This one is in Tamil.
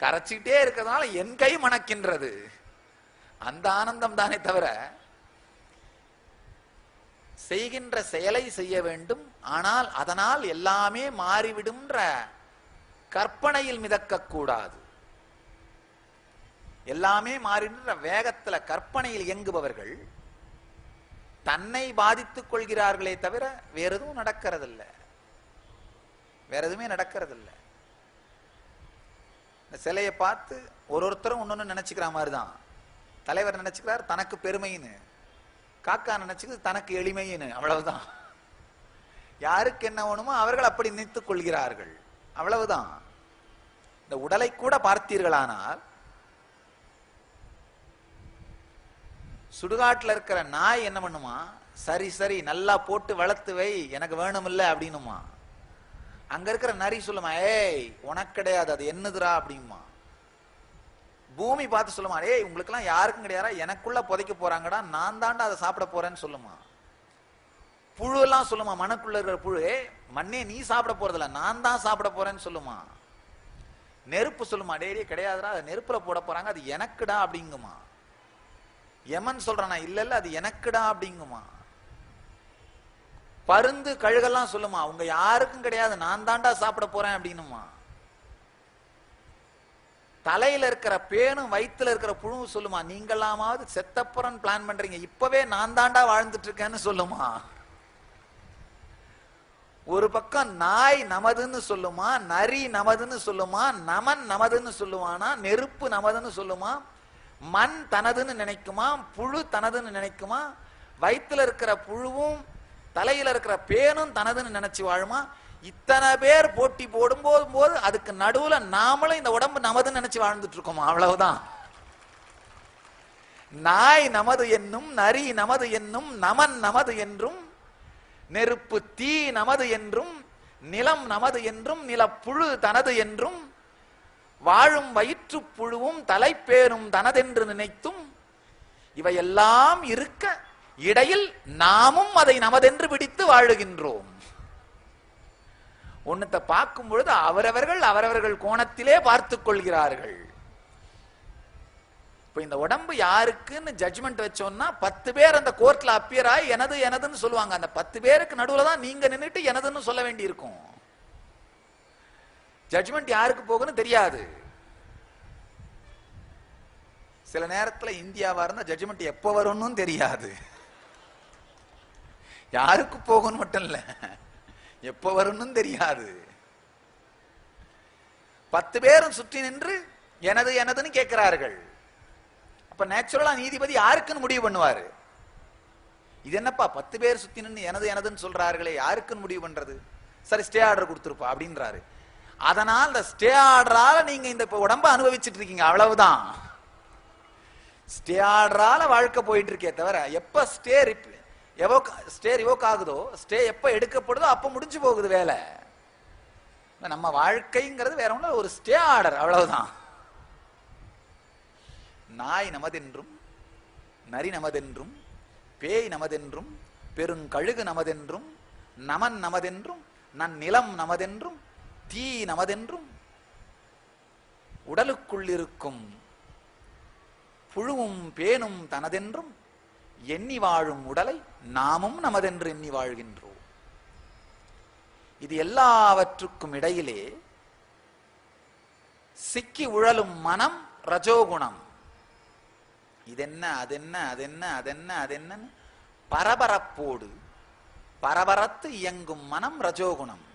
கரைச்சிக்கிட்டே இருக்கிறதுனால என் கை மணக்கின்றது. அந்த ஆனந்தம் தானே தவிர செய்கின்ற செயலை செய்ய வேண்டும். ஆனால் அதனால் எல்லாமே மாறிவிடும்ன்ற கற்பனையில் மிதக்க கூடாது எல்லாமே மாறிடுன்ற வேகத்துல கற்பனையில் இயங்குபவர்கள் தன்னை பாதித்துக் கொள்கிறார்களே தவிர வேற எதுவும் நடக்கிறதில்ல. வேற எதுவுமே நடக்கிறதில்ல. இந்த சிலையை பார்த்து ஒரு ஒருத்தரும் ஒன்னொன்னு நினைச்சுக்கிற மாதிரி தான் தலைவர் நினைச்சுக்கிறார் தனக்கு பெருமைன்னு. காக்கா நினைச்சுக்கிறது தனக்கு எளிமைன்னு. அவ்வளவுதான். யாருக்கு என்ன வேணுமோ அவர்கள் அப்படி நினைத்துக் கொள்கிறார்கள். அவ்வளவுதான். இந்த உடலை கூட பார்த்தீர்களானால் சுடுகாட்டில் இருக்கிற நாய் என்ன பண்ணுமா? சரி சரி நல்லா போட்டு வளர்த்து வை எனக்கு வேணுமில்ல அப்படின்னுமா? அங்க இருக்கிற நரி சொல்லுமா ஏய் உனக்கு கிடையாது அது என்னதுரா அப்படிமா பூமி பார்த்து சொல்லுமா ஏய் உங்களுக்கெல்லாம் யாருக்கும் கிடையாதா எனக்குள்ள புதைக்க போறாங்கடா நான் தாண்டா அதை சாப்பிட போறேன்னு சொல்லுமா. புழு எல்லாம் சொல்லுமா மனக்குள்ள இருக்கிற புழு மண்ணே நீ சாப்பிட போறதில்ல நான் தான் சாப்பிட போறேன்னு சொல்லுமா. நெருப்பு சொல்லுமா டேடி கிடையாதுடா அதை நெருப்புல போட போறாங்க அது எனக்குடா அப்படிங்குமா. யமன் சொல்றானா இல்ல இல்ல அது எனக்குடா அப்படிங்குமா. பருந்து கழுகெல்லாம் சொல்லுமா உங்க யாருக்கும் கிடையாது நான் தாண்டா சாப்பிட போறேன் அப்படின்னுமா. தலையில இருக்கிற பேனும் வயிற்றுல இருக்கிற புழுவும் சொல்லுமா நீங்களாமாவது செத்தப்புறம் பிளான் பண்றீங்க இப்பவே நான் தாண்டா வாழ்ந்துட்டு இருக்கேன்னு சொல்லுமா. ஒரு பக்கம் நாய் நமதுன்னு சொல்லுமா நரி நமதுன்னு சொல்லுமா நமன் நமதுன்னு சொல்லுவானா நெருப்பு நமதுன்னு சொல்லுமா மண் தனதுன்னு நினைக்குமா புழு தனதுன்னு நினைக்குமா வயிற்றுல இருக்கிற புழுவும் தலையில இருக்கிற பேனும் தனதுன்னு நினைச்சு வாழுமா? இத்தனை பேர் போட்டி போடும்போது போது அதுக்கு நடுவுல நாமளும் இந்த உடம்பு நமதுன்னு நினைச்சு வாழ்ந்துட்டு இருக்கோமா? அவ்வளவுதான். நாய் நமது என்னும் நரி நமது என்னும் நமன் நமது என்றும் நெருப்பு தீ நமது என்றும் நிலம் நமது என்றும் நிலப்புழு தனது என்றும் வாழும் வயிற்றுப் புழுவும் தலைப்பேரும் தனதென்று நினைத்தும் இவையெல்லாம் இருக்க இடையில் நாமும் அதை நமதென்று பிடித்து வாழுகின்றோம். ஒன்னத்தை பார்க்கும் பொழுது அவரவர்கள் அவரவர்கள் கோணத்திலே பார்த்துக் கொள்கிறார்கள். இப்ப இந்த உடம்பு யாருக்குன்னு ஜட்ஜ்மெண்ட் வச்சோம்னா பத்து பேர் அந்த கோர்ட்ல அப்பியர் ஆகி எனது எனதுன்னு சொல்லுவாங்க. அந்த பத்து பேருக்கு நடுவுல தான் நீங்க நின்னுட்டு எனதுன்னு சொல்ல வேண்டி இருக்கும் ஜட்ஜ்மெண்ட் யாருக்கு போகுன்னு தெரியாது. சில நேரத்தில் இந்தியாவா இருந்தால் ஜட்ஜ்மெண்ட் எப்போ வரும்னு தெரியாது. யாருக்கு போகணும் மட்டும் இல்ல. எப்ப வரும்னு தெரியாது. பத்து பேரும் சுற்றி நின்று எனது எனதுன்னு கேட்கிறார்கள். அப்ப நேச்சுரலா நீதிபதி யாருக்குன்னு முடிவு பண்ணுவாரு? இது என்னப்பா பத்து பேர் சுத்தி நின்று எனது எனதுன்னு சொல்றார்களே யாருக்குன்னு முடிவு பண்றது? சரி ஸ்டே ஆர்டர் கொடுத்துருப்பா அப்படின்றாரு. அதனால் இந்த ஸ்டே ஆர்டரால நீங்க இந்த உடம்ப அனுபவிச்சுட்டு இருக்கீங்க அவ்வளவுதான். ஸ்டே ஆர்டரால வாழ்க்கை போயிட்டு இருக்கே தவிர எப்ப ஸ்டே எவோக் ஸ்டே ரிவோக் ஆகுதோ ஸ்டே எப்போ எடுக்கப்படுதோ அப்போ முடிஞ்சு போகுது வேலை. நம்ம வாழ்க்கைங்கிறது வேற ஒன்றும் ஒரு ஸ்டே ஆர்டர் அவ்வளவுதான். நாய் நமதென்றும் நரி நமதென்றும் பேய் நமதென்றும் பெருங்கழுகு நமதென்றும் நமன் நமதென்றும் நன் நிலம் நமதென்றும் தீ நமதென்றும் உடலுக்குள் இருக்கும் புழுவும் பேனும் தனதென்றும் எண்ணி வாழும் உடலை நாமும் நமதென்று எண்ணி வாழ்கின்றோம். இது எல்லாவற்றுக்கும் இடையிலே சிக்கி உழலும் மனம் ரஜோகுணம். இதென்ன அதென்ன அதென்ன அதென்ன அதென்ன பரபரப்போடு பரபரத்து இயங்கும் மனம் ரஜோகுணம்.